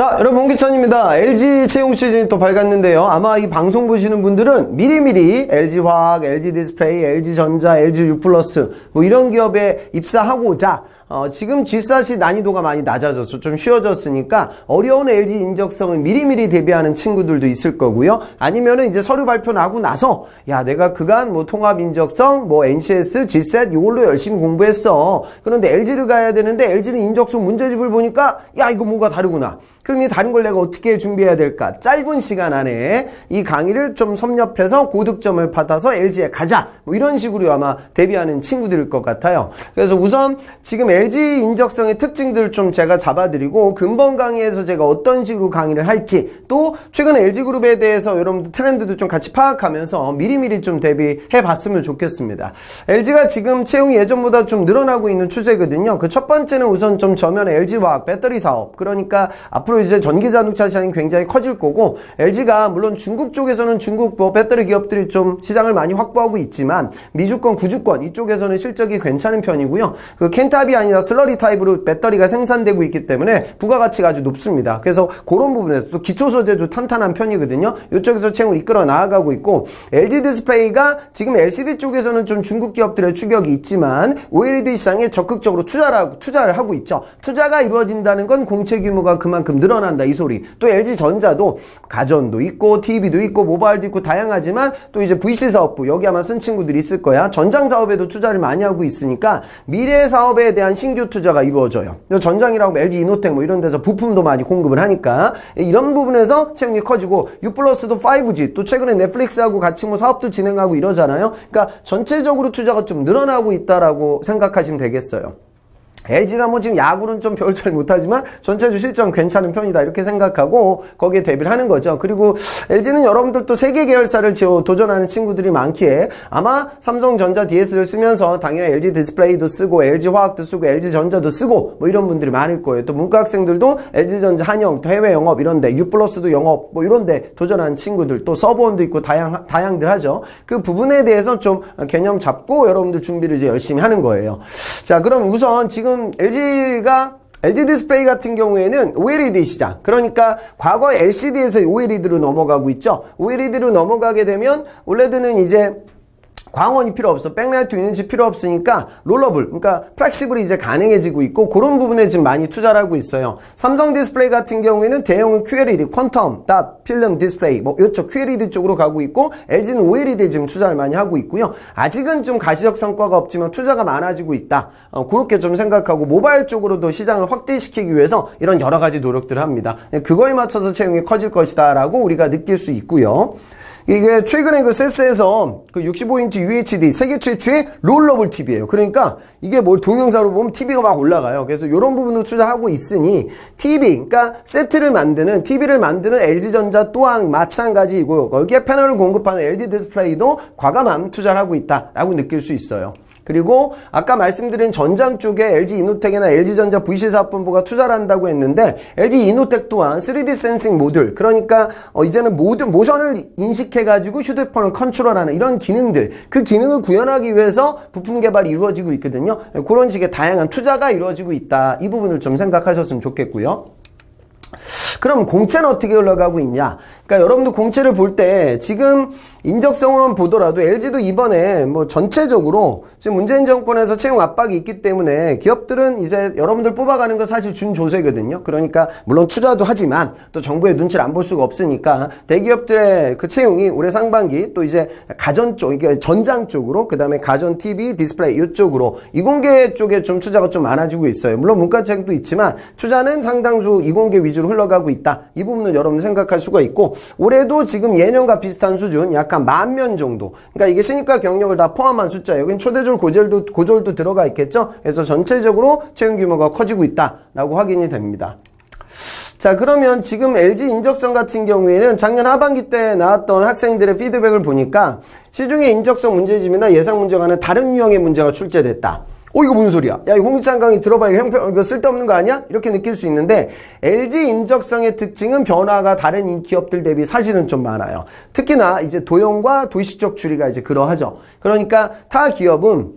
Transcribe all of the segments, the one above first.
자, 여러분, 홍기천입니다. LG 채용 시즌이 또 밝았는데요. 아마 이 방송 보시는 분들은 미리미리 LG화학, LG디스플레이, LG전자, LGU+, 뭐 이런 기업에 입사하고자 어, 지금 G샷이 난이도가 많이 낮아져서 좀 쉬워졌으니까 어려운 LG 인적성을 미리미리 대비하는 친구들도 있을 거고요. 아니면은 이제 서류 발표 나고 나서 야 내가 그간 뭐 통합 인적성, 뭐 NCS, G셋 이걸로 열심히 공부했어. 그런데 LG를 가야 되는데 LG는 인적성 문제집을 보니까 야 이거 뭔가 다르구나. 그럼 이 다른 걸 내가 어떻게 준비해야 될까? 짧은 시간 안에 이 강의를 좀 섭렵해서 고득점을 받아서 LG에 가자. 뭐 이런 식으로 아마 대비하는 친구들일 것 같아요. 그래서 우선 지금 인적성의 특징들 좀 제가 잡아드리고 근본 강의에서 제가 어떤 식으로 강의를 할지 또 최근에 LG그룹에 대해서 여러분들 트렌드도 좀 같이 파악하면서 미리미리 좀 대비해 봤으면 좋겠습니다. LG가 지금 채용이 예전보다 좀 늘어나고 있는 추세거든요. 그 첫 번째는 우선 좀 저면에 LG화학 배터리 사업 그러니까 앞으로 이제 전기 자동차 시장이 굉장히 커질 거고 LG가 물론 중국 쪽에서는 중국 뭐 배터리 기업들이 좀 시장을 많이 확보하고 있지만 미주권, 구주권 이쪽에서는 실적이 괜찮은 편이고요. 그 켄탑이 아니 라 슬러리 타입으로 배터리가 생산되고 있기 때문에 부가가치가 아주 높습니다. 그래서 그런 부분에서 또 기초 소재도 탄탄한 편이거든요. 이쪽에서 채용을 이끌어 나아가고 있고 LG 디스플레이가 지금 LCD 쪽에서는 좀 중국 기업들의 추격이 있지만 OLED 시장에 적극적으로 투자를 투자를 하고 있죠. 투자가 이루어진다는 건 공채 규모가 그만큼 늘어난다 이 소리. 또 LG 전자도 가전도 있고 TV도 있고 모바일도 있고 다양하지만 또 이제 VC 사업부 여기 아마 쓴 친구들이 있을 거야. 전장 사업에도 투자를 많이 하고 있으니까 미래 사업에 대한 신규 투자가 이루어져요. 전장이라고 LG 이노텍 뭐 이런 데서 부품도 많이 공급을 하니까 이런 부분에서 채용이 커지고 U 플러스도 5G 또 최근에 넷플릭스하고 같이 뭐 사업도 진행하고 이러잖아요. 그러니까 전체적으로 투자가 좀 늘어나고 있다라고 생각하시면 되겠어요. LG가 뭐 지금 야구는 좀별잘 못하지만 전체주 실적 괜찮은 편이다 이렇게 생각하고 거기에 대비를 하는 거죠. 그리고 LG는 여러분들 또 세계 계열사를 지어 도전하는 친구들이 많기에 아마 삼성전자 DS를 쓰면서 당연히 LG 디스플레이도 쓰고 LG 화학도 쓰고 LG 전자도 쓰고 뭐 이런 분들이 많을 거예요. 또 문과 학생들도 LG 전자 한영 또 해외 영업 이런데 U 플러스도 영업 뭐 이런데 도전하는 친구들 또 서버원도 있고 다양 다양들 하죠. 그 부분에 대해서 좀 개념 잡고 여러분들 준비를 이제 열심히 하는 거예요. 자 그럼 우선 지금 지금 LG가 LG 디스플레이 같은 경우에는 OLED 시장 그러니까 과거 LCD에서 OLED로 넘어가고 있죠? OLED로 넘어가게 되면 OLED는 이제 광원이 필요 없어. 백라이트 유닛이 필요 없으니까 롤러블, 그러니까 플렉시블이 이제 가능해지고 있고 그런 부분에 지금 많이 투자를 하고 있어요. 삼성 디스플레이 같은 경우에는 대형은 QLED, 퀀텀, 닷, 필름 디스플레이 뭐 이쪽 QLED 쪽으로 가고 있고 LG는 OLED에 지금 투자를 많이 하고 있고요. 아직은 좀 가시적 성과가 없지만 투자가 많아지고 있다. 어, 그렇게 좀 생각하고 모바일 쪽으로도 시장을 확대시키기 위해서 이런 여러 가지 노력들을 합니다. 그거에 맞춰서 채용이 커질 것이다 라고 우리가 느낄 수 있고요. 이게 최근에 그 세스에서 그 65인치 UHD 세계 최초의 롤러블 TV예요. 그러니까 이게 뭘 동영상으로 보면 TV가 막 올라가요. 그래서 이런 부분도 투자하고 있으니 TV, 그러니까 세트를 만드는 TV를 만드는 LG전자 또한 마찬가지이고 거기에 패널을 공급하는 LD 디스플레이도 과감한 투자를 하고 있다라고 느낄 수 있어요. 그리고 아까 말씀드린 전장 쪽에 LG 이노텍이나 LG전자 VC사업본부가 투자를 한다고 했는데 LG 이노텍 또한 3D 센싱 모듈 그러니까 어 이제는 모든 모션을 인식해가지고 휴대폰을 컨트롤하는 이런 기능들 그 기능을 구현하기 위해서 부품 개발이 이루어지고 있거든요. 그런 식의 다양한 투자가 이루어지고 있다. 이 부분을 좀 생각하셨으면 좋겠고요. 그럼 공채는 어떻게 흘러가고 있냐? 그러니까 여러분들 공채를 볼 때 지금 인적성으로는 보더라도 LG도 이번에 뭐 전체적으로 지금 문재인 정권에서 채용 압박이 있기 때문에 기업들은 이제 여러분들 뽑아가는 거 사실 준조세거든요. 그러니까 물론 투자도 하지만 또 정부의 눈치를 안 볼 수가 없으니까 대기업들의 그 채용이 올해 상반기 또 이제 가전 쪽, 이게 전장 쪽으로 그 다음에 가전 TV, 디스플레이 이쪽으로 이공계 쪽에 좀 투자가 좀 많아지고 있어요. 물론 문과책도 있지만 투자는 상당수 이공계 위주로 흘러가고 있다. 이 부분은 여러분들 생각할 수가 있고 올해도 지금 예년과 비슷한 수준 약한 만 명 정도. 그러니까 이게 신입과 경력을 다 포함한 숫자예요. 여긴 초대졸 고졸도 고졸도 들어가 있겠죠. 그래서 전체적으로 채용 규모가 커지고 있다라고 확인이 됩니다. 자 그러면 지금 LG 인적성 같은 경우에는 작년 하반기 때 나왔던 학생들의 피드백을 보니까 시중의 인적성 문제집이나 예상 문제와는 다른 유형의 문제가 출제됐다. 어 이거 무슨 소리야? 야, 이 홍익찬 강의 들어봐. 이거 형평, 이거 쓸데없는 거 아니야? 이렇게 느낄 수 있는데 LG 인적성의 특징은 변화가 다른 이 기업들 대비 사실은 좀 많아요. 특히나 이제 도형과 도시적 추리가 이제 그러하죠. 그러니까 타 기업은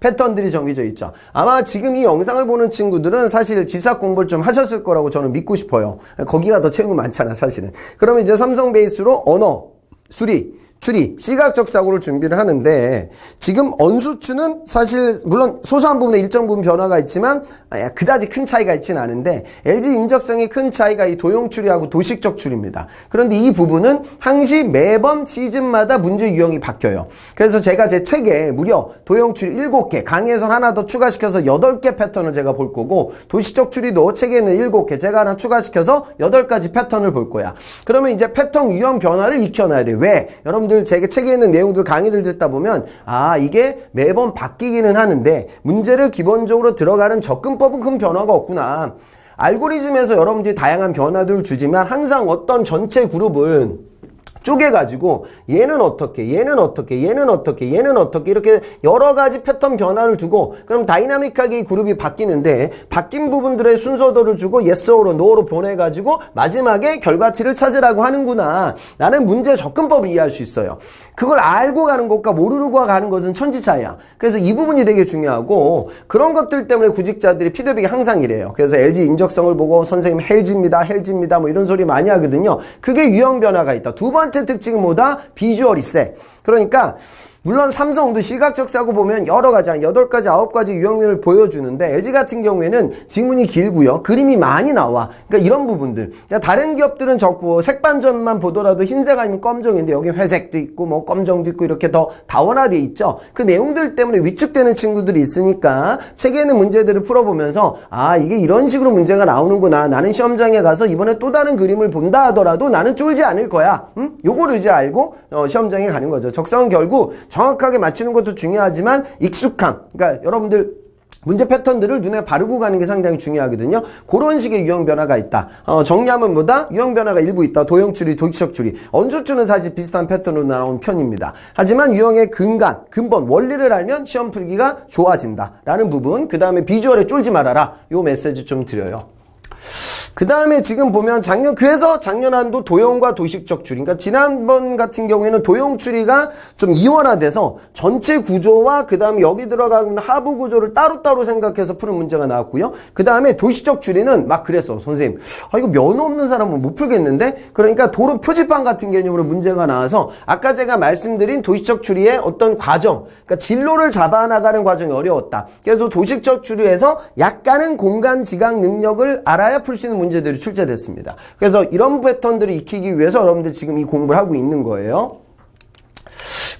패턴들이 정해져 있죠. 아마 지금 이 영상을 보는 친구들은 사실 지사 공부를 좀 하셨을 거라고 저는 믿고 싶어요. 거기가 더 채용이 많잖아, 사실은. 그러면 이제 삼성 베이스로 언어, 수리, 추리, 시각적 사고를 준비를 하는데 지금 언수추는 사실 물론 소소한 부분에 일정 부분 변화가 있지만 아, 그다지 큰 차이가 있지는 않은데 LG 인적성이 큰 차이가 이 도용 추리하고 도식적 추리입니다. 그런데 이 부분은 항시 매번 시즌마다 문제 유형이 바뀌어요. 그래서 제가 제 책에 무려 도용 추리 7개, 강의에서 하나 더 추가시켜서 8개 패턴을 제가 볼 거고 도식적 추리도 책에는 7개, 제가 하나 추가시켜서 8가지 패턴을 볼 거야. 그러면 이제 패턴 유형 변화를 익혀놔야 돼. 왜? 여러분들 여러분들 제가 책에 있는 내용들 강의를 듣다 보면 아 이게 매번 바뀌기는 하는데 문제를 기본적으로 들어가는 접근법은 큰 변화가 없구나. 알고리즘에서 여러분들이 다양한 변화들을 주지만 항상 어떤 전체 그룹은 쪼개가지고 얘는 어떻게 얘는 어떻게 얘는 어떻게 얘는 어떻게 이렇게 여러 가지 패턴 변화를 두고 그럼 다이나믹하게 이 그룹이 바뀌는데 바뀐 부분들의 순서도를 주고 예스어로 노로 보내가지고 마지막에 결과치를 찾으라고 하는구나. 나는 문제 접근법을 이해할 수 있어요. 그걸 알고 가는 것과 모르고 가는 것은 천지 차이야. 그래서 이 부분이 되게 중요하고 그런 것들 때문에 구직자들이 피드백이 항상 이래요. 그래서 LG 인적성을 보고 선생님 헬지입니다 헬지입니다 뭐 이런 소리 많이 하거든요. 그게 유형 변화가 있다. 두 번째 번째 특징은 뭐다? 비주얼이 세. 그러니까 물론 삼성도 시각적 사고 보면 여러 가지 한 8가지 9가지 유형면을 보여주는데 LG 같은 경우에는 지문이 길고요. 그림이 많이 나와. 그러니까 이런 부분들. 그러니까 다른 기업들은 적고 색반전만 보더라도 흰색 아니면 검정인데 여기 회색도 있고 뭐 검정도 있고 이렇게 더 다원화되어 있죠. 그 내용들 때문에 위축되는 친구들이 있으니까 책에 있는 문제들을 풀어보면서 아 이게 이런 식으로 문제가 나오는구나. 나는 시험장에 가서 이번에 또 다른 그림을 본다 하더라도 나는 쫄지 않을 거야. 응? 요거를 이제 알고 어, 시험장에 가는 거죠. 적성은 결국 정확하게 맞추는 것도 중요하지만 익숙함. 그러니까 여러분들 문제 패턴들을 눈에 바르고 가는 게 상당히 중요하거든요. 그런 식의 유형 변화가 있다. 어, 정리하면 뭐다? 유형 변화가 일부 있다. 도형 추리, 도식적 추리. 언조추는 사실 비슷한 패턴으로 나온 편입니다. 하지만 유형의 근간, 근본, 원리를 알면 시험 풀기가 좋아진다. 라는 부분. 그 다음에 비주얼에 쫄지 말아라. 요 메시지 좀 드려요. 그 다음에 지금 보면 작년 그래서 작년 한도 도형과 도식적 추리. 그러니까 지난번 같은 경우에는 도형 추리가 좀 이원화돼서 전체 구조와 그 다음에 여기 들어가는 하부 구조를 따로따로 생각해서 푸는 문제가 나왔고요. 그 다음에 도식적 추리는 막 그랬어 선생님. 아 이거 면허 없는 사람은 못 풀겠는데? 그러니까 도로 표지판 같은 개념으로 문제가 나와서 아까 제가 말씀드린 도식적 추리의 어떤 과정 그러니까 진로를 잡아나가는 과정이 어려웠다. 그래서 도식적 추리에서 약간은 공간 지각 능력을 알아야 풀 수 있는 문제들이 출제됐습니다. 그래서 이런 패턴들을 익히기 위해서 여러분들 지금 이 공부를 하고 있는 거예요.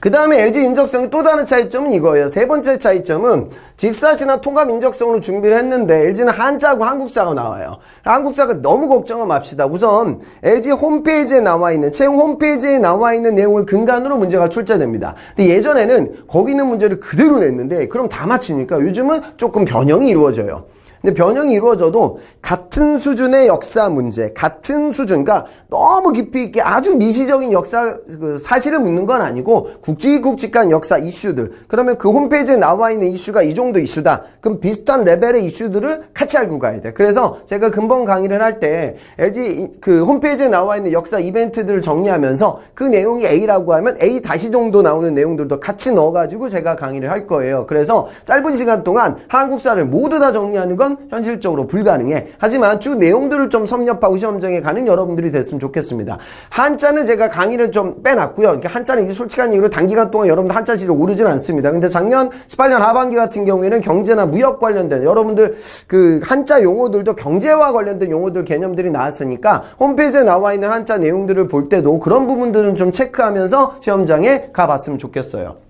그 다음에 LG 인적성의 또 다른 차이점은 이거예요. 세 번째 차이점은 지사시나 통합 인적성으로 준비를 했는데 LG는 한자하고 한국사가 나와요. 한국사가 너무 걱정은 맙시다. 우선 LG 홈페이지에 나와 있는 채용 홈페이지에 나와 있는 내용을 근간으로 문제가 출제됩니다. 근데 예전에는 거기 있는 문제를 그대로 냈는데 그럼 다 맞추니까 요즘은 조금 변형이 이루어져요. 근데 변형이 이루어져도 같은 수준의 역사 문제, 같은 수준, 그러니까 너무 깊이 있게 아주 미시적인 역사 그 사실을 묻는 건 아니고 국지국직간 역사 이슈들. 그러면 그 홈페이지에 나와 있는 이슈가 이 정도 이슈다. 그럼 비슷한 레벨의 이슈들을 같이 알고 가야 돼. 그래서 제가 근본 강의를 할 때 LG 그 홈페이지에 나와 있는 역사 이벤트들을 정리하면서 그 내용이 A라고 하면 A 다시 정도 나오는 내용들도 같이 넣어가지고 제가 강의를 할 거예요. 그래서 짧은 시간 동안 한국사를 모두 다 정리하는 건 현실적으로 불가능해. 하지만 쭉 내용들을 좀 섭렵하고 시험장에 가는 여러분들이 됐으면 좋겠습니다. 한자는 제가 강의를 좀 빼놨고요. 그러니까 한자는 솔직한 얘기로 단기간 동안 여러분들 한자실을 오르지는 않습니다. 근데 작년 18년 하반기 같은 경우에는 경제나 무역 관련된 여러분들 그 한자 용어들도 경제와 관련된 용어들 개념들이 나왔으니까 홈페이지에 나와 있는 한자 내용들을 볼 때도 그런 부분들은 좀 체크하면서 시험장에 가봤으면 좋겠어요.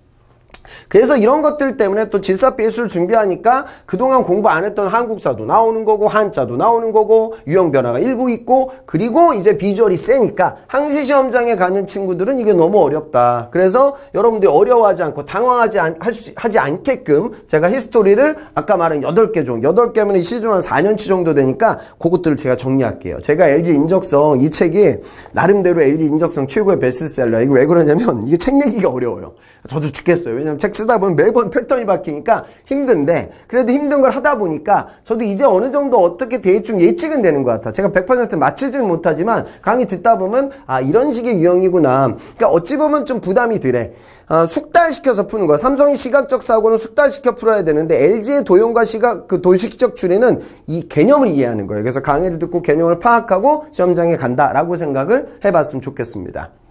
그래서 이런 것들 때문에 또 질사 배수를 준비하니까 그동안 공부 안 했던 한국사도 나오는 거고 한자도 나오는 거고 유형 변화가 일부 있고 그리고 이제 비주얼이 세니까 항시 시험장에 가는 친구들은 이게 너무 어렵다. 그래서 여러분들이 어려워하지 않고 당황하지 않, 수, 하지 않게끔 제가 히스토리를 아까 말한 8개 종 8개면 시중 한 4년치 정도 되니까 그것들을 제가 정리할게요. 제가 LG 인적성 이 책이 나름대로 LG 인적성 최고의 베스트셀러. 이거 왜 그러냐면 이게 책 내기가 어려워요. 저도 죽겠어요. 왜냐면 책 쓰다 보면 매번 패턴이 바뀌니까 힘든데 그래도 힘든 걸 하다 보니까 저도 이제 어느 정도 어떻게 대충 예측은 되는 것 같아. 제가 100% 맞추지는 못하지만 강의 듣다 보면 아 이런 식의 유형이구나. 그러니까 어찌 보면 좀 부담이 덜해. 아, 숙달시켜서 푸는 거야. 삼성의 시각적 사고는 숙달시켜 풀어야 되는데 LG의 도용과 시각 그 도식적 추리는 이 개념을 이해하는 거예요. 그래서 강의를 듣고 개념을 파악하고 시험장에 간다라고 생각을 해봤으면 좋겠습니다.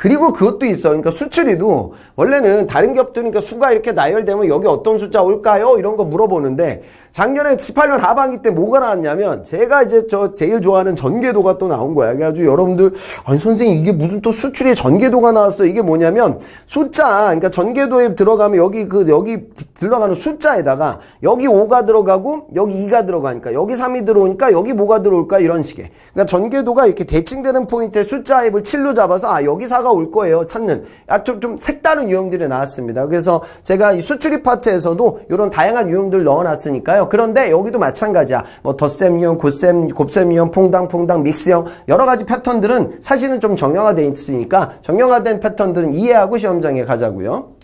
그리고 그것도 있어. 그러니까 수출이도 원래는 다른 기업들이니까 수가 이렇게 나열되면 여기 어떤 숫자 올까요? 이런 거 물어보는데 작년에 18년 하반기 때 뭐가 나왔냐면 제가 이제 저 제일 좋아하는 전개도가 또 나온 거야. 그래가지고 여러분들 아니 선생님 이게 무슨 또 수출이 전개도가 나왔어. 이게 뭐냐면 숫자 그러니까 전개도에 들어가면 여기 그 여기 들어가는 숫자에다가 여기 5가 들어가고 여기 2가 들어가니까 여기 3이 들어오니까 여기 뭐가 들어올까 이런 식의 그러니까 전개도가 이렇게 대칭되는 포인트에 숫자 앱을 7로 잡아서 아 여기 4가 올 거예요 찾는 아, 좀, 좀 색다른 유형들이 나왔습니다. 그래서 제가 이 수출입 파트에서도 이런 다양한 유형들 넣어놨으니까요. 그런데 여기도 마찬가지야. 뭐 덧셈 유형, 곱셈, 곱셈 유형, 퐁당, 퐁당, 믹스형 여러 가지 패턴들은 사실은 좀 정형화되어 있으니까 정형화된 패턴들은 이해하고 시험장에 가자고요.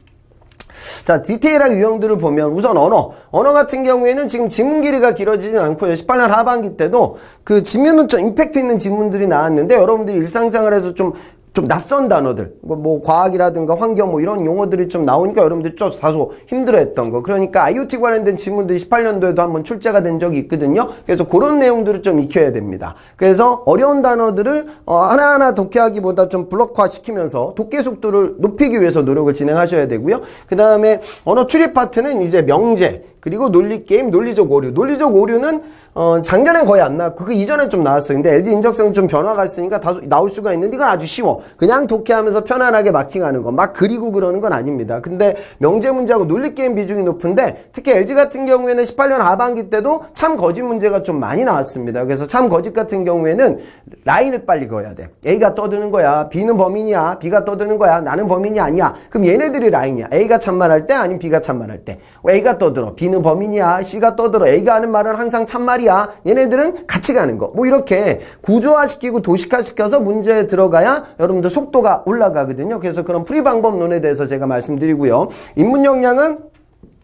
자, 디테일하게 유형들을 보면 우선 언어. 언어 같은 경우에는 지금 지문 길이가 길어지진 않고요. 18년 하반기 때도 그 지문은 좀 임팩트 있는 지문들이 나왔는데 여러분들이 일상생활에서 좀 좀 낯선 단어들, 뭐, 뭐 과학이라든가 환경 뭐 이런 용어들이 좀 나오니까 여러분들이 좀 다소 힘들어했던 거. 그러니까 IoT 관련된 지문들이 18년도에도 한번 출제가 된 적이 있거든요. 그래서 그런 내용들을 좀 익혀야 됩니다. 그래서 어려운 단어들을 어, 하나하나 독해하기보다 좀 블록화 시키면서 독해 속도를 높이기 위해서 노력을 진행하셔야 되고요. 그 다음에 언어 출입 파트는 이제 명제, 그리고 논리 게임, 논리적 오류. 논리적 오류는 어, 작년엔 거의 안 나왔고 그 이전엔 좀 나왔어요. 근데 LG 인적성이 좀 변화가 있으니까 다소 나올 수가 있는데 이건 아주 쉬워. 그냥 독해하면서 편안하게 마킹하는 거. 막 그리고 그러는 건 아닙니다. 근데 명제 문제하고 논리 게임 비중이 높은데 특히 LG 같은 경우에는 18년 하반기 때도 참 거짓 문제가 좀 많이 나왔습니다. 그래서 참 거짓 같은 경우에는 라인을 빨리 그어야 돼. A가 떠드는 거야. B는 범인이야. B가 떠드는 거야. 나는 범인이 아니야. 그럼 얘네들이 라인이야. A가 참말할 때 아니면 B가 참말할 때. A가 떠들어. B는 범인이야. C가 떠들어. A가 하는 말은 항상 참말이야. 얘네들은 같이 가는 거. 뭐 이렇게 구조화시키고 도식화시켜서 문제에 들어가야 여러분 들 속도가 올라가거든요. 그래서 그런 프리 방법론에 대해서 제가 말씀드리고요. 인문 역량은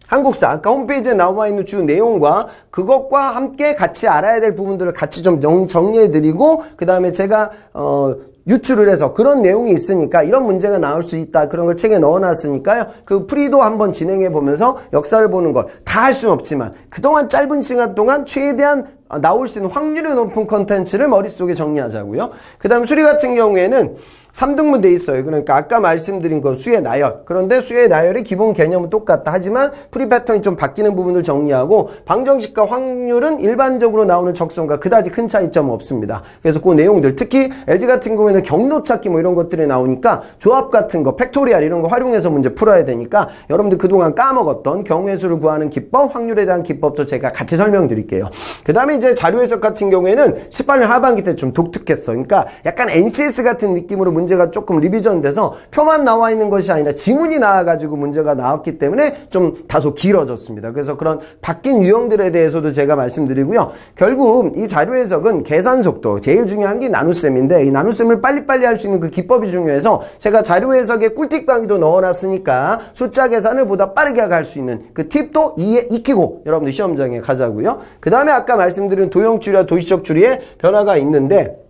한국사 아까 홈페이지에 나와 있는 주 내용과 그것과 함께 같이 알아야 될 부분들을 같이 좀 정리해 드리고 그 다음에 제가 어 유출을 해서 그런 내용이 있으니까 이런 문제가 나올 수 있다. 그런 걸 책에 넣어놨으니까요. 그 프리도 한번 진행해 보면서 역사를 보는 걸 다 할 수는 없지만 그동안 짧은 시간 동안 최대한 나올 수 있는 확률이 높은 컨텐츠를 머릿속에 정리하자고요. 그 다음 수리 같은 경우에는 3등분 돼 있어요. 그러니까 아까 말씀드린 건 수의 나열. 그런데 수의 나열의 기본 개념은 똑같다. 하지만 프리 패턴이 좀 바뀌는 부분을 정리하고 방정식과 확률은 일반적으로 나오는 적성과 그다지 큰 차이점은 없습니다. 그래서 그 내용들 특히 LG 같은 경우에는 경로 찾기 뭐 이런 것들이 나오니까 조합 같은 거 팩토리얼 이런 거 활용해서 문제 풀어야 되니까 여러분들 그동안 까먹었던 경우의 수를 구하는 기법, 확률에 대한 기법도 제가 같이 설명드릴게요. 그 다음에 이제 자료 해석 같은 경우에는 18년 하반기 때 좀 독특했어. 그러니까 약간 NCS 같은 느낌으로 문제 가 조금 리비전 돼서 표만 나와 있는 것이 아니라 지문이 나와가지고 문제가 나왔기 때문에 좀 다소 길어졌습니다. 그래서 그런 바뀐 유형들에 대해서도 제가 말씀드리고요. 결국 이 자료 해석은 계산 속도, 제일 중요한 게 나눗셈인데 이 나눗셈을 빨리빨리 할 수 있는 그 기법이 중요해서 제가 자료 해석에 꿀팁 강의도 넣어놨으니까 숫자 계산을 보다 빠르게 할수 있는 그 팁도 이해 익히고 여러분들 시험장에 가자고요. 그 다음에 아까 말씀드린 도형 추리와 도시적 추리의 변화가 있는데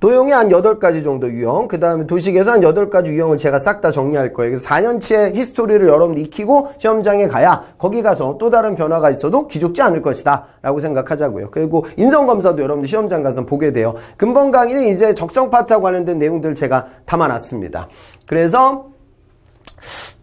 도형이 한 8가지 정도 유형, 그 다음에 도식에서 한 8가지 유형을 제가 싹 다 정리할 거예요. 그래서 4년치의 히스토리를 여러분들 익히고 시험장에 가야 거기 가서 또 다른 변화가 있어도 기죽지 않을 것이다. 라고 생각하자고요. 그리고 인성검사도 여러분들 시험장 가서 보게 돼요. 근본 강의는 이제 적성 파트와 관련된 내용들을 제가 담아놨습니다. 그래서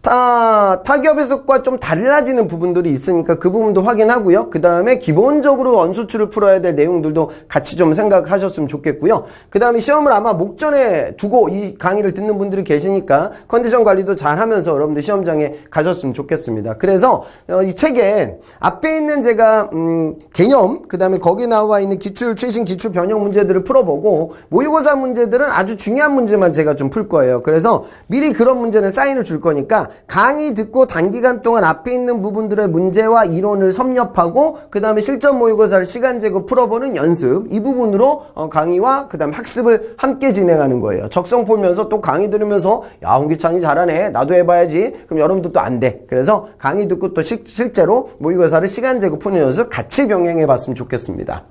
타, 타기업 해석과 좀 달라지는 부분들이 있으니까 그 부분도 확인하고요. 그 다음에 기본적으로 원수출을 풀어야 될 내용들도 같이 좀 생각하셨으면 좋겠고요. 그 다음에 시험을 아마 목전에 두고 이 강의를 듣는 분들이 계시니까 컨디션 관리도 잘 하면서 여러분들 시험장에 가셨으면 좋겠습니다. 그래서 어, 이 책에 앞에 있는 제가 음, 개념, 그 다음에 거기 나와 있는 기출, 최신 기출 변형 문제들을 풀어보고 모의고사 문제들은 아주 중요한 문제만 제가 좀 풀 거예요. 그래서 미리 그런 문제는 사인을 줄 거니까 강의 듣고 단기간 동안 앞에 있는 부분들의 문제와 이론을 섭렵하고 그 다음에 실전 모의고사를 시간 재고 풀어보는 연습 이 부분으로 어, 강의와 그 다음에 학습을 함께 진행하는 거예요. 적성 보면서 또 강의 들으면서 야 홍기찬이 잘하네 나도 해봐야지 그럼 여러분도 또 안 돼. 그래서 강의 듣고 또 시, 실제로 모의고사를 시간 재고 푸는 연습 같이 병행해 봤으면 좋겠습니다.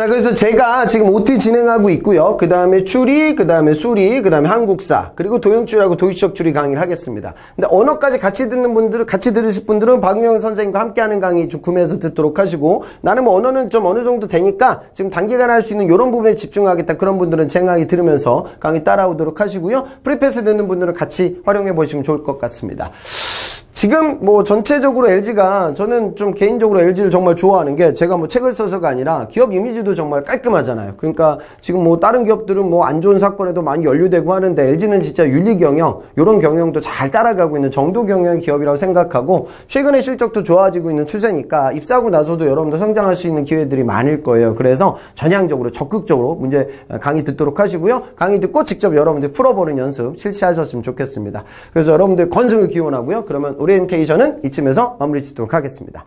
자, 그래서 제가 지금 OT 진행하고 있고요. 그 다음에 추리, 그 다음에 수리, 그 다음에 한국사, 그리고 도형추리하고 도의적 추리 강의를 하겠습니다. 근데 언어까지 같이 듣는 분들은, 같이 들으실 분들은 박유영 선생님과 함께하는 강의 좀 구매해서 듣도록 하시고, 나는 뭐 언어는 좀 어느 정도 되니까 지금 단기간 할수 있는 이런 부분에 집중하겠다. 그런 분들은 제 강의 들으면서 강의 따라오도록 하시고요. 프리패스 듣는 분들은 같이 활용해 보시면 좋을 것 같습니다. 지금 뭐 전체적으로 LG가 저는 좀 개인적으로 LG를 정말 좋아하는 게 제가 뭐 책을 써서가 아니라 기업 이미지도 정말 깔끔하잖아요. 그러니까 지금 뭐 다른 기업들은 뭐 안 좋은 사건에도 많이 연루되고 하는데 LG는 진짜 윤리 경영, 이런 경영도 잘 따라가고 있는 정도 경영 기업이라고 생각하고 최근에 실적도 좋아지고 있는 추세니까 입사하고 나서도 여러분도 성장할 수 있는 기회들이 많을 거예요. 그래서 전향적으로 적극적으로 문제 강의 듣도록 하시고요. 강의 듣고 직접 여러분들 풀어보는 연습 실시하셨으면 좋겠습니다. 그래서 여러분들 건승을 기원하고요. 그러면 오리엔테이션은 이쯤에서 마무리 짓도록 하겠습니다.